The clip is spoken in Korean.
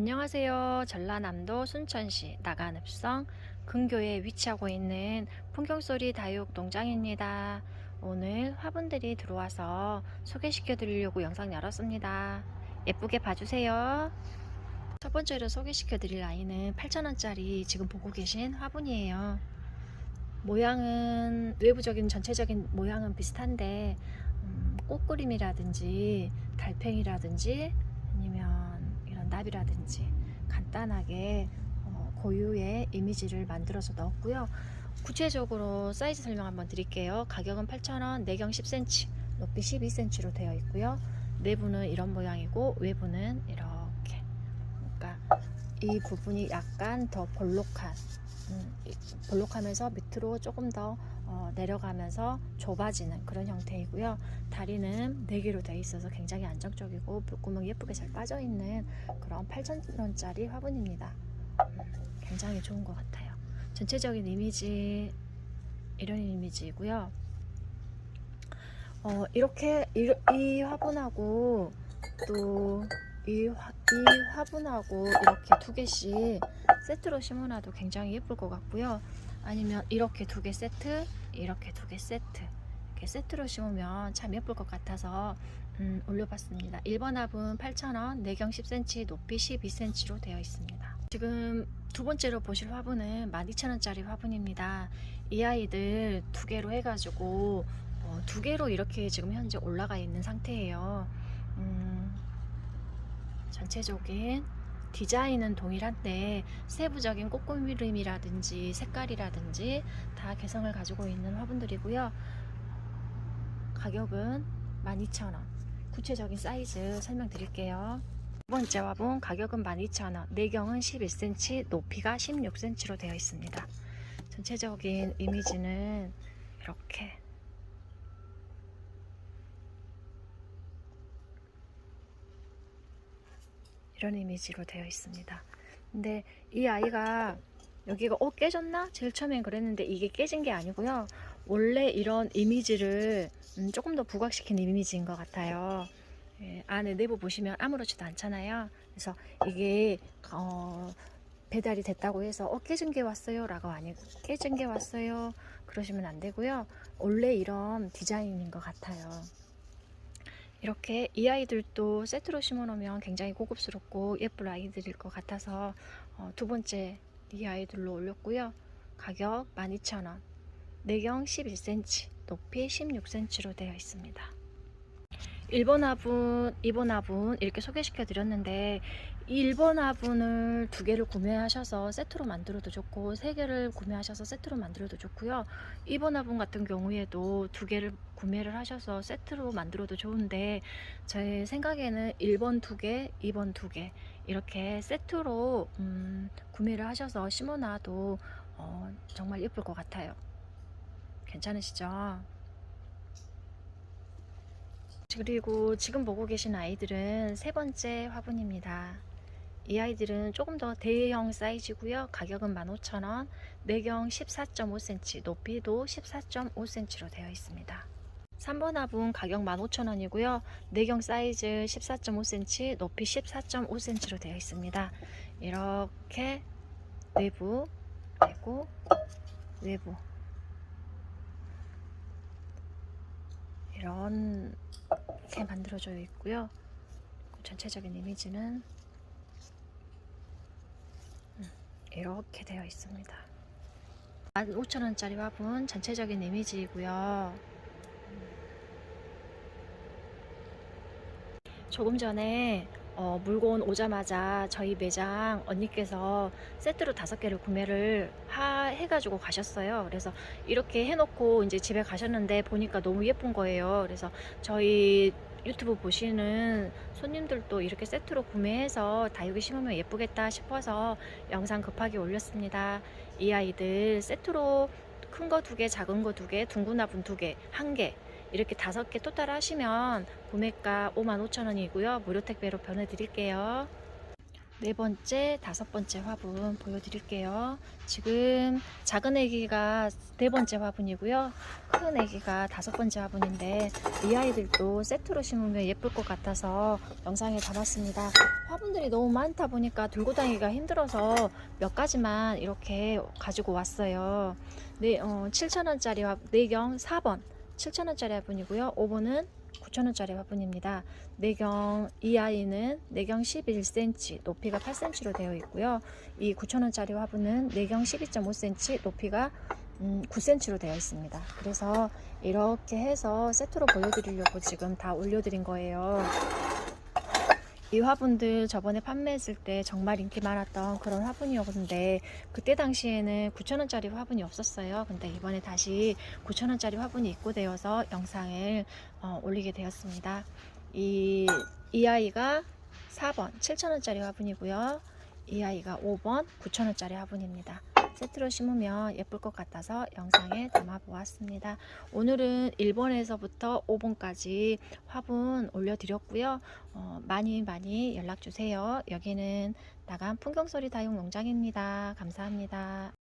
안녕하세요. 전라남도 순천시 나간읍성 근교에 위치하고 있는 풍경소리 다육 농장입니다. 오늘 화분들이 들어와서 소개시켜 드리려고 영상 열었습니다. 예쁘게 봐주세요. 첫 번째로 소개시켜 드릴 아이는 8,000원짜리 지금 보고 계신 화분이에요. 모양은 외부적인 전체적인 모양은 비슷한데 음, 꽃그림이라든지 달팽이라든지 나비라든지 간단하게 어, 고유의 이미지를 만들어서 넣었고요. 구체적으로 사이즈 설명 한번 드릴게요. 가격은 8,000원, 내경 10cm, 높이 12cm로 되어 있고요. 내부는 이런 모양이고 외부는 이렇게. 그러니까 이 부분이 약간 더 볼록한, 음, 이- 볼록하면서 밑으로 조금 더 어, 내려가면서 좁아지는 그런 형태이고요. 다리는 4개로 되어 있어서 굉장히 안정적이고 물구멍 예쁘게 잘 빠져 있는 그런 8,000원짜리 화분입니다. 음, 굉장히 좋은 것 같아요. 전체적인 이미지 이런 이미지이고요. 어, 이렇게 이, 이 화분하고 또 이 화분하고 이렇게 두 개씩 세트로 심어놔도 굉장히 예쁠 것 같고요. 아니면 이렇게 두 개 세트, 이렇게 두 개 세트. 이렇게 세트로 심으면 참 예쁠 것 같아서 음, 올려봤습니다. 1번 합은 8,000원, 내경 10cm, 높이 12cm로 되어 있습니다. 지금 두 번째로 보실 화분은 12,000원짜리 화분입니다. 이 아이들 두 개로 해가지고 어, 두 개로 이렇게 지금 현재 올라가 있는 상태예요. 음, 전체적인 디자인은 동일한데 세부적인 꽃꾸미름이라든지 색깔이라든지 다 개성을 가지고 있는 화분들이고요. 가격은 12,000원. 구체적인 사이즈 설명드릴게요. 두 번째 화분 가격은 12,000원. 내경은 11cm, 높이가 16cm로 되어 있습니다. 전체적인 이미지는 이렇게 이런 이미지로 되어 있습니다. 근데 이 아이가 여기가 어 깨졌나? 제일 처음엔 그랬는데 이게 깨진 게 아니고요. 원래 이런 이미지를 음, 조금 더 부각시킨 이미지인 것 같아요. 예, 안에 내부 보시면 아무렇지도 않잖아요. 그래서 이게 어, 배달이 됐다고 해서 어 깨진 게 왔어요 라고 아니고 깨진 게 왔어요 그러시면 안 되고요. 원래 이런 디자인인 것 같아요. 이렇게 이 아이들도 세트로 심어놓으면 굉장히 고급스럽고 예쁠 아이들일 것 같아서 어, 두 번째 이 아이들로 올렸고요. 가격 12,000원, 내경 11cm, 높이 16cm로 되어 있습니다. 1번 화분, 2번 화분 이렇게 소개시켜 드렸는데 1번 화분을 두 개를 구매하셔서 세트로 만들어도 좋고 세 개를 구매하셔서 세트로 만들어도 좋고요. 2번 화분 같은 경우에도 두 개를 구매를 하셔서 세트로 만들어도 좋은데 제 생각에는 1번 두 개, 2번 두 개 이렇게 세트로 음, 구매를 하셔서 심어놔도 어, 정말 예쁠 것 같아요. 괜찮으시죠? 그리고 지금 보고 계신 아이들은 세 번째 화분입니다. 이 아이들은 조금 더 대형 사이즈고요. 가격은 15,000원, 내경 14.5cm, 높이도 14.5cm로 되어 있습니다. 3번 화분 가격 15,000원이고요. 내경 사이즈 14.5cm, 높이 14.5cm로 되어 있습니다. 이렇게 내부 그리고 외부 이렇게 만들어져 있고요. 전체적인 이미지는 음, 이렇게 되어 있습니다. 15,000원짜리 화분 전체적인 이미지이고요. 조금 전에 어, 물건 오자마자 저희 매장 언니께서 세트로 다섯 개를 구매를 하, 해가지고 가셨어요. 그래서 이렇게 해놓고 이제 집에 가셨는데 보니까 너무 예쁜 거예요. 그래서 저희 유튜브 보시는 손님들도 이렇게 세트로 구매해서 다육이 심으면 예쁘겠다 싶어서 영상 급하게 올렸습니다. 이 아이들 세트로 큰 거 두 개, 작은 거 두 개, 둥근 화분 두 개, 한 개. 이렇게 다섯 개 토탈 하시면 구매가 55,000원이고요. 무료 택배로 보내드릴게요. 네 번째, 다섯 번째 화분 보여드릴게요. 지금 작은 애기가 네 번째 화분이고요. 큰 애기가 다섯 번째 화분인데 이 아이들도 세트로 심으면 예쁠 것 같아서 영상에 담았습니다. 화분들이 너무 많다 보니까 들고 다니기가 힘들어서 몇 가지만 이렇게 가지고 왔어요. 네, 어, 7,000원짜리 화, 내경 4번 7,000원짜리 화분이고요. 5번은 9,000원짜리 화분입니다. 내경 이 아이는 내경 11cm, 높이가 8cm로 되어 있고요. 이 9,000원짜리 화분은 내경 12.5cm, 높이가 음, 9cm로 되어 있습니다. 그래서 이렇게 해서 세트로 보여드리려고 지금 다 올려드린 거예요. 이 화분들 저번에 판매했을 때 정말 인기 많았던 그런 화분이었는데 그때 당시에는 9,000원짜리 화분이 없었어요. 근데 이번에 다시 9,000원짜리 화분이 입고되어서 영상을 어, 올리게 되었습니다. 이, 이 아이가 4번 7,000원짜리 화분이고요. 이 아이가 5번 9,000원짜리 화분입니다. 세트로 심으면 예쁠 것 같아서 영상에 담아 보았습니다. 오늘은 1번에서부터 5번까지 화분 올려드렸고요. 어, 많이 많이 연락 주세요. 여기는 나간 풍경소리 다육 농장입니다. 감사합니다.